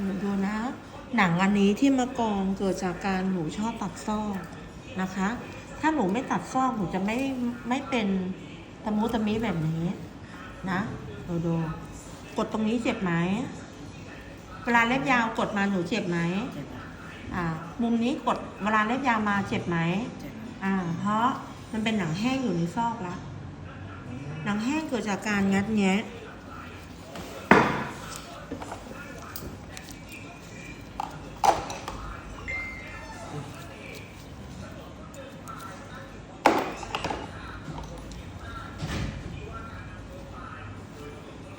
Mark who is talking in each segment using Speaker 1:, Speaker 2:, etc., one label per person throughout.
Speaker 1: หนูดูนะ หนังอันนี้ที่มากองเกิดจากการหนูชอบตัดซอกนะคะ ถ้าหนูไม่ตัดซอกหนูจะไม่ไม่เป็นตะมุตะมิแบบนี้นะดูดูกดตรงนี้เจ็บไหมเวลาเล็บยาวกดมาหนูเจ็บไหม
Speaker 2: เจ็บ
Speaker 1: อ่า มุมนี้กดเวลาเล็บยาวมาเจ็บไหม
Speaker 2: เจ็บ
Speaker 1: อ่า เพราะมันเป็นหนังแห้งอยู่ในซอกละหนังแห้งเกิดจากการงัดแงะ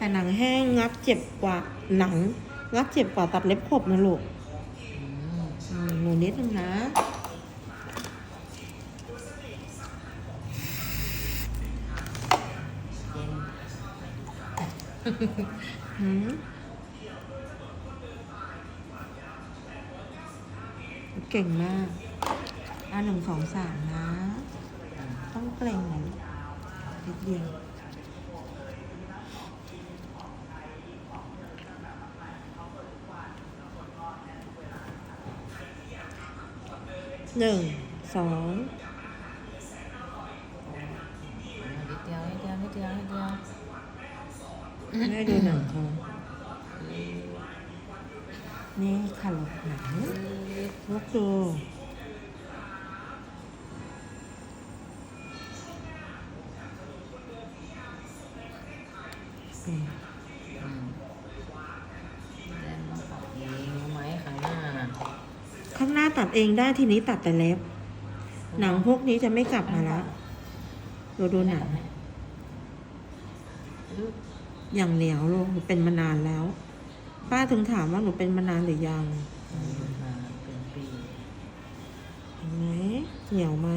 Speaker 1: แต่หนังแห้งงัดเจ็บกว่าหนัง งัดเจ็บกว่าตัดเล็บขบนะลูกหนูนิดนึงนะ
Speaker 2: เย็น
Speaker 1: หืมเก่งมากอะหนึ่งสองสามนะ ต้องเกรงหน่อยนิดเดียว หนึ่งสอง
Speaker 2: นิดเดียวนิดเดียวนิดเดียวนิดเดียว
Speaker 1: ให้ดูหนังเขานี่ค่ะลูกหนังลูกดูอืม
Speaker 2: ข้างหน้า
Speaker 1: ตัดเองได้ทีนี้ตัดแต่เล็บ หนังพวกนี้จะไม่กลับมาแล้วดูดูหนัง
Speaker 2: ดู
Speaker 1: อย่างเหนียวลูกหนูเป็นมานานแล้ว ป้าถึงถามว่าหนูเป็นมานานหรือยัง
Speaker 2: อืมมาเป็นปี
Speaker 1: เห็นไหมเหนียวไหม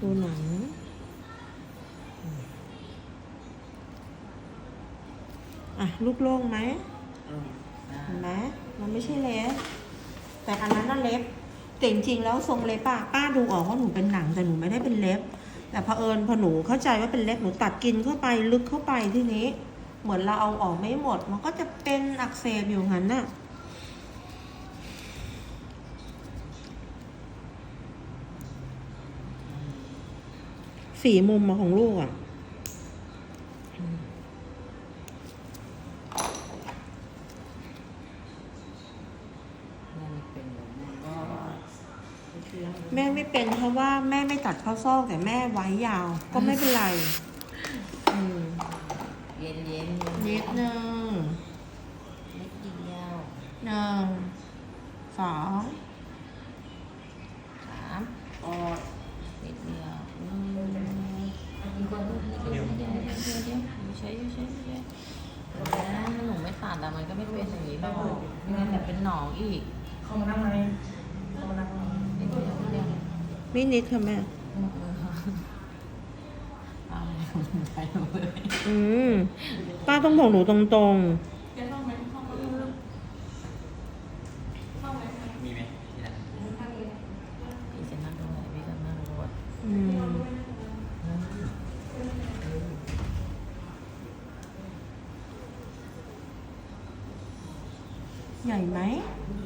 Speaker 1: ดูหนังอะลูกโล่งไหม
Speaker 2: เออได้
Speaker 1: เห็นไหมมันไม่ใช่เล็บ แต่อันนั้นน่ะเล็บแต่จริงๆแล้วทรงเล็บป้าป้าดูออกว่าหนูเป็นหนังแต่หนูไม่ได้เป็นเล็บ แต่เผอิญพอหนูเข้าใจว่าเป็นเล็บหนูตัดกินเข้าไปลึกเข้าไปที่นี้ เหมือนเราเอาออกไม่หมด มันก็จะเป็นอักเสบอยู่งั้นน่ะสีมุมมาของลูกอะ
Speaker 2: แม่ไม่เป็นหรอกแม่ก็
Speaker 1: แม่ไม่เป็นเพราะว่าแม่ไม่ตัดเข้าซอกแต่แม่ไว้ยาว ก็ไม่เป็นไร อืม
Speaker 2: เย็นเย็น
Speaker 1: นิดนึง
Speaker 2: นิดเดียว
Speaker 1: หนึ่งสอง
Speaker 2: สามออกนิดเดียวอืมนิดเดียวนิดเดียวนิดเดียวเดียวนิดเดียวอยู่เฉยอยู่เฉยอยู่เฉยเดี๋ยวนะถ้าหนูไม่ตัดอะมันก็ไม่เป็นอย่างนี้หรอกไม่งั้นเดี๋ยวเป็นหนองอีก
Speaker 3: เข้ามานั่งไม
Speaker 1: ไม่นิดค่ะแม่
Speaker 2: อืมเออเอาไปเลย
Speaker 1: อืมป้าต้องบอกหนูตรง
Speaker 3: แกเข้าไหมเข้ามา
Speaker 4: มีไหมที่นั่น
Speaker 2: พี่จะนั่งด้วยพี่จะนั่งรถ
Speaker 1: ๆ อืม ใหญ่ไหม
Speaker 2: ใ